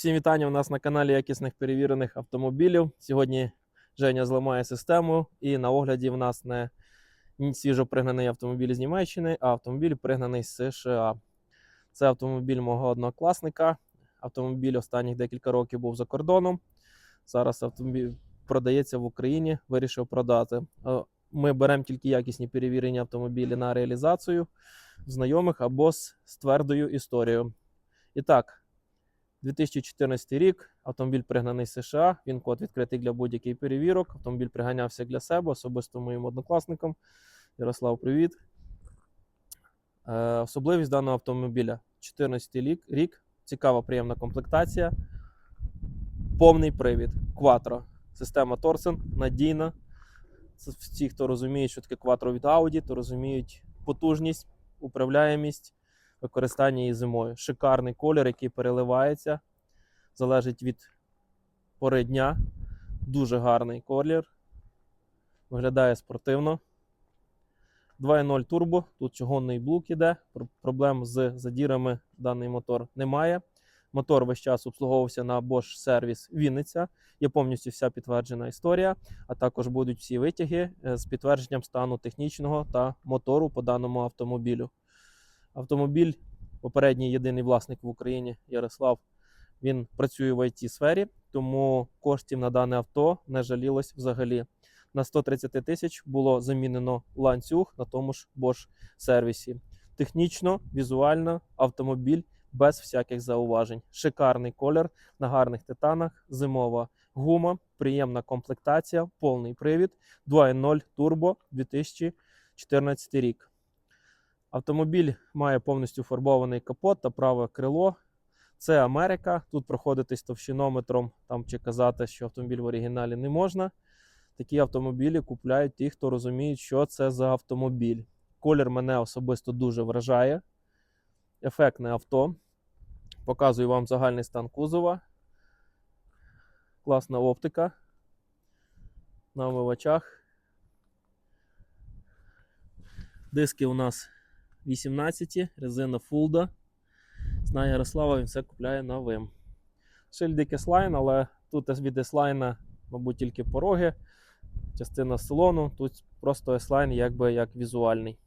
Всім вітання у нас на каналі якісних перевірених автомобілів. Сьогодні Женя зламає систему, і на огляді в нас не свіжо пригнаний автомобіль з Німеччини, а автомобіль пригнаний з США. Це автомобіль мого однокласника. Автомобіль останніх декілька років був за кордоном. Зараз автомобіль продається в Україні, вирішив продати. Е, Ми беремо тільки якісні перевірені автомобілі на реалізацію знайомих або з, з твердою історією. І так, 2014 рік. Автомобіль пригнаний з США. Він код відкритий для будь-яких перевірок. Автомобіль приганявся для себе, особисто моїм однокласником. Ярослав, привіт. Е, особливість даного автомобіля 14 рік, рік. Цікава, приємна комплектація. Повний привід. Quattro. Система Торсен надійна. Це всі, хто розуміє, що таке Quattro від Audi, то розуміють потужність, управляємість використання її зимою. Шикарний колір, який переливається, залежить від пори дня. Дуже гарний колір. Виглядає спортивно. 2.0 турбо, тут чугунний блок іде. Проблем з задірами даний мотор немає. Мотор весь час обслуговувався на Bosch Service Вінниця. Є повністю вся підтверджена історія, а також будуть всі витяги е, з підтвердженням стану технічного та мотору по даному автомобілю. Автомобіль, попередній єдиний власник в Україні Ярослав, він працює в it сфері, тому коштів на дане авто не жалілось взагалі. На 130 тисяч було замінено ланцюг на тому ж Bosch сервісі. Технічно, візуально, автомобіль без всяких зауважень. Шикарний колір на гарних титанах, зимова гума, приємна комплектація, повний привід, 2.0 турбо 2014 рік. Автомобіль має повністю фарбований капот та праве крило. Це Америка. Тут проходитись товщинометром там чи казати, що автомобіль в оригіналі не можна. Такі автомобілі купляють ті, хто розуміють, що це за автомобіль. Колір мене особисто дуже вражає. Ефектне авто. Показую вам загальний стан кузова. Класна оптика на омивачах. Диски у нас 18, резина Фулда. Знає Ярослава, він все купляє на Вим. Шильдик S-Line, але тут від S-Line, мабуть, тільки пороги, частина салону. Тут просто S-Line якби як візуальний.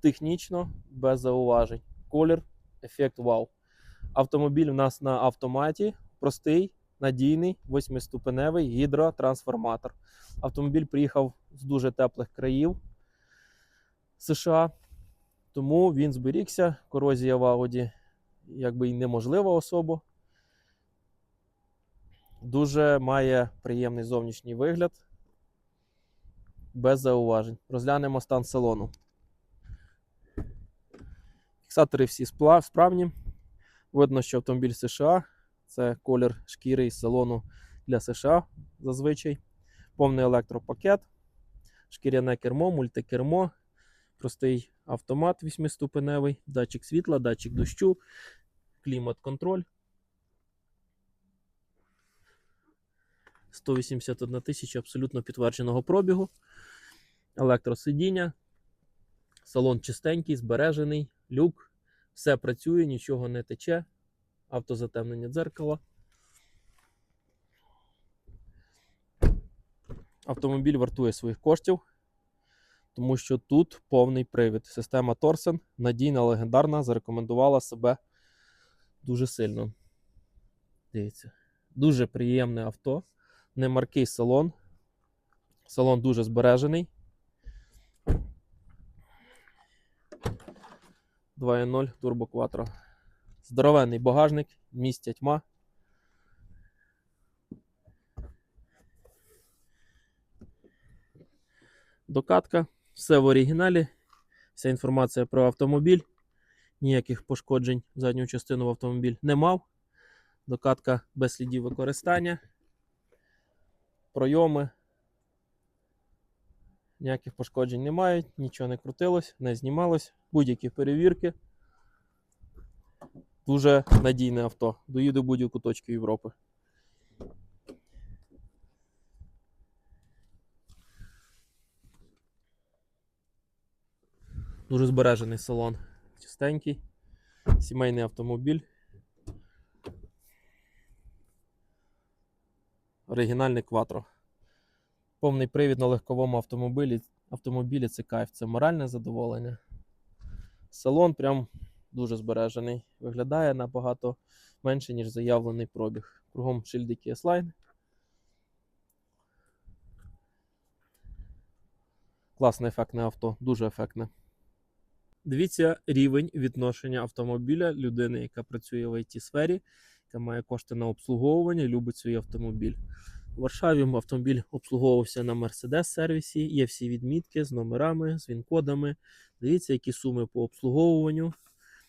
Технічно, без зауважень. Колір, ефект вау. Автомобіль у нас на автоматі, простий, надійний, восьмиступеневий гідротрансформатор. Автомобіль приїхав з дуже теплих країв США, тому він зберігся. Корозія в Ауді якби і неможлива особо. Дуже має приємний зовнішній вигляд. Без зауважень. Розглянемо стан салону. Фіксатори всі справні. Видно, що автомобіль США. Це колір шкіри із салону для США зазвичай. Повний електропакет, шкіряне кермо, мультикермо, простий автомат восьмиступеневий, датчик світла, датчик дощу, клімат-контроль. 181 тисяча абсолютно підтвердженого пробігу. Електросидіння. Салон чистенький, збережений, люк. Все працює, нічого не тече. Автозатемнення дзеркала. Автомобіль вартує своїх коштів, тому що тут повний привід. Система Торсен надійна, легендарна, зарекомендувала себе дуже сильно. Дивіться, дуже приємне авто, немаркий салон. Салон дуже збережений. 2.0 Turbo Quattro. Здоровенний багажник, місця тьма. Докатка, все в оригіналі. Вся інформація про автомобіль. Ніяких пошкоджень задню частину в автомобіль не мав. Докатка без слідів використання. Пройоми. Ніяких пошкоджень не мають, нічого не крутилось, не знімалось. Будь-які перевірки. Дуже надійне авто. Доїду будь-яку точку Європи. Дуже збережений салон, чистенький, сімейний автомобіль. Оригінальний кватро. Повний привід на легковому автомобілі. Автомобілі це кайф, це моральне задоволення. Салон прям дуже збережений. Виглядає набагато менше, ніж заявлений пробіг. Кругом шильдики S-Line. Класне ефектне авто, дуже ефектне. Дивіться рівень відношення автомобіля людини, яка працює в it сфері яка має кошти на обслуговування, любить свій автомобіль. У Варшаві автомобіль обслуговувався на Mercedes сервісі. Є всі відмітки з номерами, з він-кодами. Дивіться, які суми по обслуговуванню.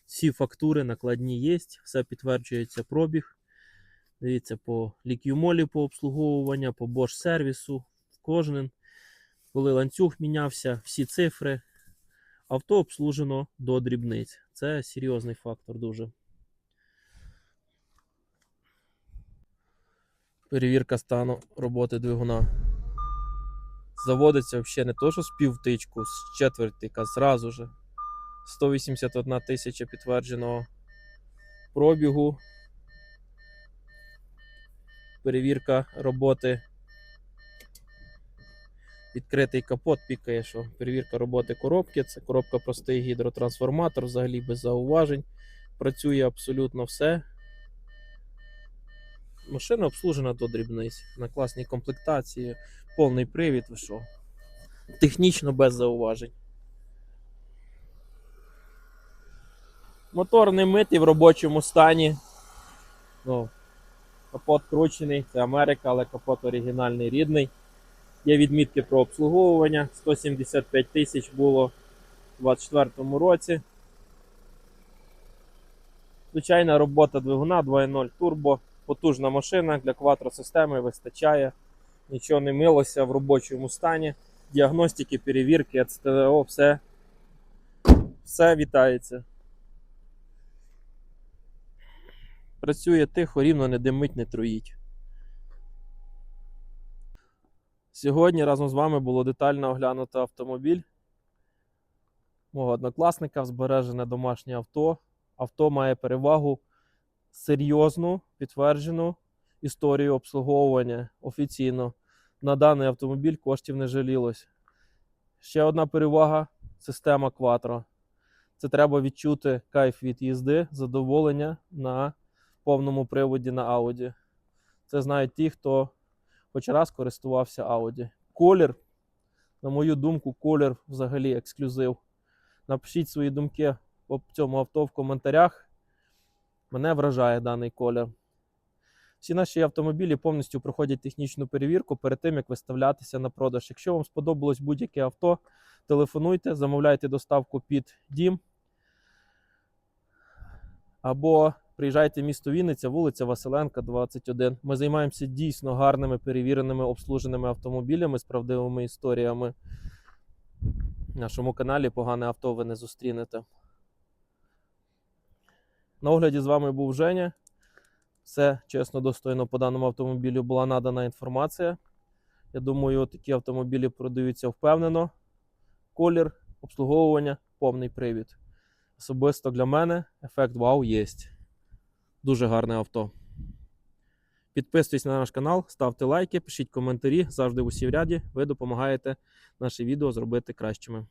Всі фактури накладні є, все підтверджується пробіг. Дивіться, по лікюмолі по обслуговуванню, по Bosch сервісу, кожен. Коли ланцюг мінявся, всі цифри. Авто обслужено до дрібниць. Це серйозний фактор дуже. Перевірка стану роботи двигуна. Заводиться взагалі не то, що з півтичку, з четвертика, зразу же. 181 тисяча підтвердженого пробігу. Перевірка роботи. Відкритий капот пікає, що перевірка роботи коробки. Це коробка простий гідротрансформатор, взагалі без зауважень. Працює абсолютно все. Машина обслужена до дрібниць. На класній комплектації, повний привід, ви що? Технічно без зауважень. Мотор не митий в робочому стані. Ну, капот кручений, це Америка, але капот оригінальний рідний. Є відмітки про обслуговування. 175 тисяч було у 2024 році. Звичайна робота двигуна 2.0 турбо. Потужна машина для квадросистеми вистачає. Нічого не милося в робочому стані. Діагностики, перевірки, ЦТО, все, все вітається. Працює тихо, рівно, не димить, не труїть. Сьогодні разом з вами було детально оглянуто автомобіль мого однокласника, збережене домашнє авто. Авто має перевагу серйозну підтверджену історію обслуговування офіційно. На даний автомобіль коштів не жалілось. Ще одна перевага система Quattro. Це треба відчути кайф від їзди, задоволення на повному приводі на Audi. Це знають ті, хто хоч раз користувався Audi. Колір, на мою думку, колір взагалі ексклюзив. Напишіть свої думки по цьому авто в коментарях. Мене вражає даний колір. Всі наші автомобілі повністю проходять технічну перевірку перед тим, як виставлятися на продаж. Якщо вам сподобалось будь-яке авто, телефонуйте, замовляйте доставку під дім. Або приїжджайте в місто Вінниця, вулиця Василенка, 21. Ми займаємося дійсно гарними, перевіреними, обслуженими автомобілями з правдивими історіями. В нашому каналі погане авто ви не зустрінете. На огляді з вами був Женя. Все чесно, достойно по даному автомобілю була надана інформація. Я думаю, такі автомобілі продаються впевнено. Колір, обслуговування, повний привід. Особисто для мене ефект вау є. Дуже гарне авто. Підписуйтесь на наш канал, ставте лайки, пишіть коментарі. Завжди усі в ряді. Ви допомагаєте наші відео зробити кращими.